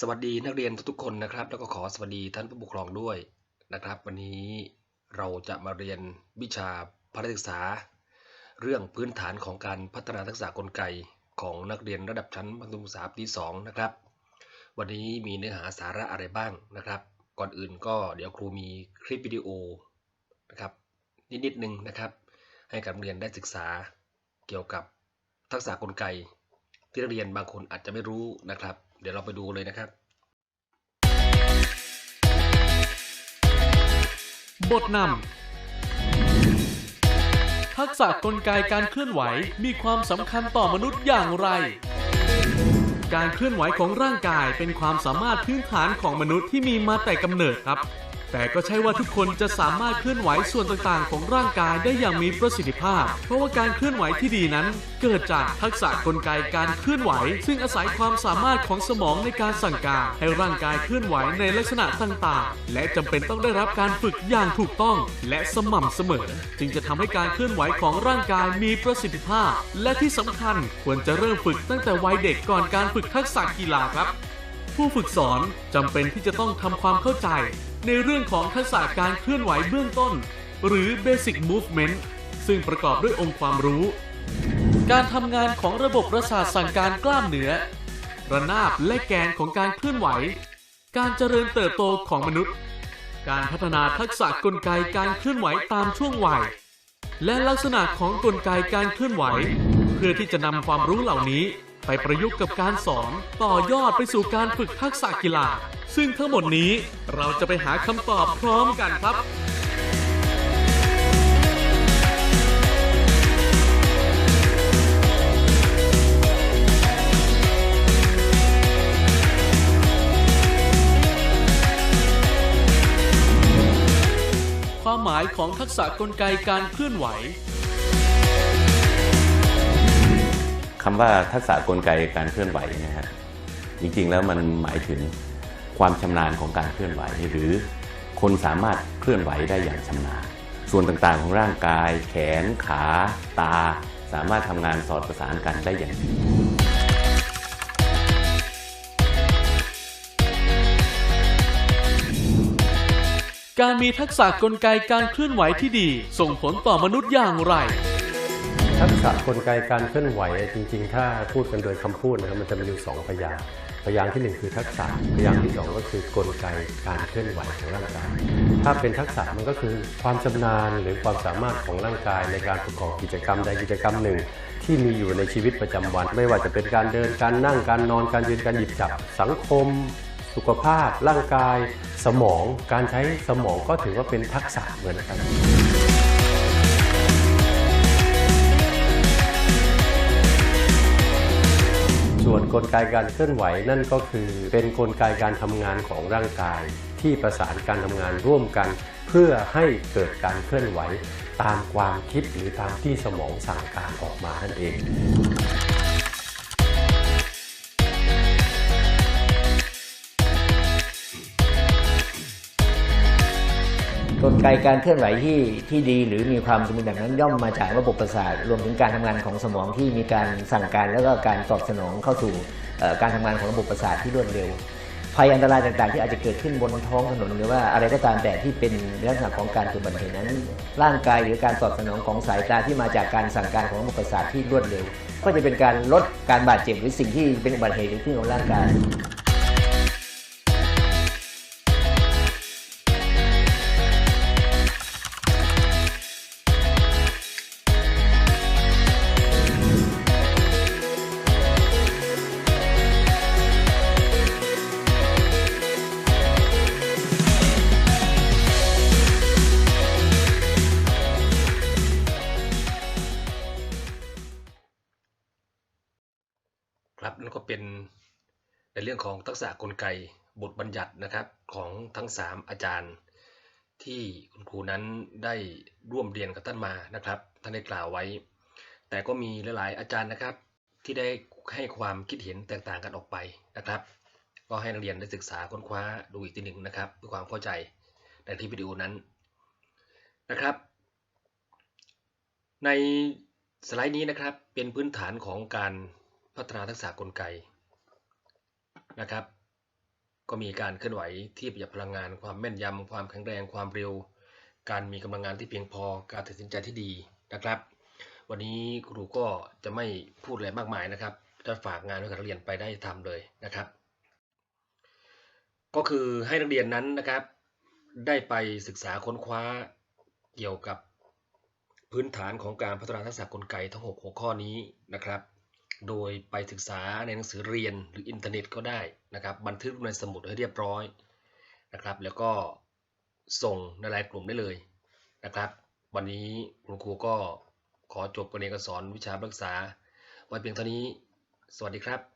สวัสดีนักเรียนทุกๆคนนะครับ แล้วก็ขอสวัสดีท่านผู้ปกครองด้วยนะครับ วันนี้เราจะมาเรียนวิชาพละศึกษา เรื่องพื้นฐานของการพัฒนาทักษะกลไกของนักเรียนระดับชั้นมัธยมศึกษาปีที่2นะครับ วันนี้มีเนื้อหาสาระอะไรบ้างนะครับ ก่อนอื่นก็เดี๋ยวครูมีคลิปวิดีโอนะครับนิดๆหนึ่งนะครับ ให้กับเรียนได้ศึกษาเกี่ยวกับทักษะกลไก ที่นักเรียนบางคนอาจจะไม่รู้นะครับ เดี๋ยวเราไปดูเลยนะครับ บทนำทักษะกลไกการเคลื่อนไหวมีความสำคัญต่อมนุษย์อย่างไร การเคลื่อนไหวของร่างกายเป็นความสามารถพื้นฐานของมนุษย์ที่มีมาแต่กำเนิดครับ แต่ก็ใช่ว่าทุกคนจะสามารถเคลื่อนไหวส่วนต่างๆ ของร่างกายได้อย่างมีประสิทธิภาพ เพราะว่าการเคลื่อนไหวที่ดีนั้น เกิดจากทักษะกลไกการเคลื่อนไหว ซึ่งอาศัยความสามารถของสมองในการสั่งการให้ร่างกายเคลื่อนไหวในลักษณะต่างๆ และจำเป็นต้องได้รับการฝึกอย่างถูกต้อง และสม่ำเสมอ จึงจะทำให้การเคลื่อนไหวของร่างกายมีประสิทธิภาพ และที่สำคัญควรจะเริ่มฝึกตั้งแต่วัยเด็กก่อนการฝึกทักษะกีฬาครับ ผู้ฝึกสอนจำเป็นที่จะต้องทำความเข้าใจ ในเรื่องของทักษะการเคลื่อนไหวเบื้องต้น หรือ Basic Movement ซึ่งประกอบด้วยองค์ความรู้ การทำงานของระบบประสาทสั่งการกล้ามเนื้อ ระนาบและแกนของการเคลื่อนไหว การเจริญเติบโตของมนุษย์ การพัฒนาทักษะกลไกการเคลื่อนไหวตามช่วงวัย และลักษณะของกลไกการเคลื่อนไหว เพื่อที่จะนำความรู้เหล่านี้ ไปประยุกต์กับการสอน ต่อยอดไปสู่การฝึกทักษะกีฬา ซึ่งทั้งหมดนี้เราจะไปหาคำตอบพร้อมกันครับความหมายของทักษะกลไกการเคลื่อนไหว คำว่าทักษะกลไกการเคลื่อนไหวนะฮะจริงๆแล้วมันหมายถึงความชำนาญของการเคลื่อนไหว หรือคนสามารถเคลื่อนไหวได้อย่างชำนาญ ส่วนต่างๆของร่างกาย แขน ขา ตา สามารถทำงานสอดประสานกันได้อย่างดีการมีทักษะกลไกการเคลื่อนไหวที่ดี ส่งผลต่อมนุษย์อย่างไร ทักษะกลไกการเคลื่อนไหวจริง ๆ ถ้าพูดกันโดยคำพูดนะครับมันจะมีอยู่สองพยางพยางที่หนึ่งคือทักษะพยางที่สองก็คือกลไกการเคลื่อนไหวของร่างกาย ถ้าเป็นทักษะมันก็คือความชำนาญหรือความสามารถของร่างกายในการประกอบกิจกรรมใดกิจกรรมหนึ่ง ที่มีอยู่ในชีวิตประจำวัน ไม่ว่าจะเป็นการเดินการนั่งการนอนการยืนการหยิบจับ สังคม สุขภาพ ร่างกาย สมอง การใช้สมองก็ถือว่าเป็นทักษะเหมือนกัน ส่วนกลไกการเคลื่อนไหวนั่นก็คือเป็นกลไกการทำงานของร่างกาย ที่ประสานการทำงานร่วมกัน เพื่อให้เกิดการเคลื่อนไหว ตามความคิดหรือตามที่สมองสั่งการออกมานั่นเอง กลไกการเคลื่อนไหวที่ที่ดีหรือมีความสมบูรณ์แบบนั้นย่อมมาจากระบบประสาทรวมถึงการทำงานของสมองที่มีการสั่งการแล้วก็การตอบสนองเข้าสู่การทำงานของระบบประสาทที่รวดเร็วภัยอันตรายต่างๆ ที่อาจจะเกิดขึ้นบนท้องถนนหรือว่าอะไรก็ตามแต่ที่เป็นลักษณะของการเกิดอุบัติเหตุนั้น ร่างกายหรือการตอบสนองของสายตาที่มาจากการสั่งการของระบบประสาทที่รวดเร็ว ก็จะเป็นการลดการบาดเจ็บหรือสิ่งที่เป็นอุบัติเหตุเกิดขึ้นของร่างกาย เป็นในเรื่องของทักษะกลไกบทบัญญัตินะครับของทั้ง 3 อาจารย์ ที่คุณครูนั้นได้ร่วมเรียนกับท่านมานะครับท่านได้กล่าวไว้ แต่ก็มีหลายๆ อาจารย์นะครับ ที่ได้ให้ความคิดเห็นแตกต่างกันออกไปนะครับ ก็ให้นักเรียนได้ศึกษาค้นคว้าดูอีกทีหนึ่งนะครับเพื่อความเข้าใจในที่วิดีโอนั้นนะครับ ในสไลด์นี้นะครับเป็นพื้นฐานของการ พัฒนาทักษะกลไกนะครับ ก็มีการเคลื่อนไหวที่ประหยัดพลังงาน ความแม่นยำความแข็งแรง ความเร็ว การมีกำลังงานที่เพียงพอ การตัดสินใจที่ดีนะครับ วันนี้ครูก็จะไม่พูดอะไรมากมายนะครับ จะฝากงานไว้กับนักเรียนไปได้ทำเลยนะครับ ก็คือให้นักเรียนนั้นนะครับ ได้ไปศึกษาค้นคว้าเกี่ยวกับพื้นฐานของการพัฒนาทักษะกลไกทั้ง 6 หัวข้อนี้นะครับ โดยไปศึกษาในหนังสือเรียนหรืออินเทอร์เน็ตก็ได้นะครับบันทึกในสมุดให้เรียบร้อยนะครับแล้วก็ส่งในรายกลุ่มได้เลยนะครับ วันนี้คุณครูก็ขอจบการเรียนการสอนวิชาภาษาไว้เพียงเท่านี้ สวัสดีครับ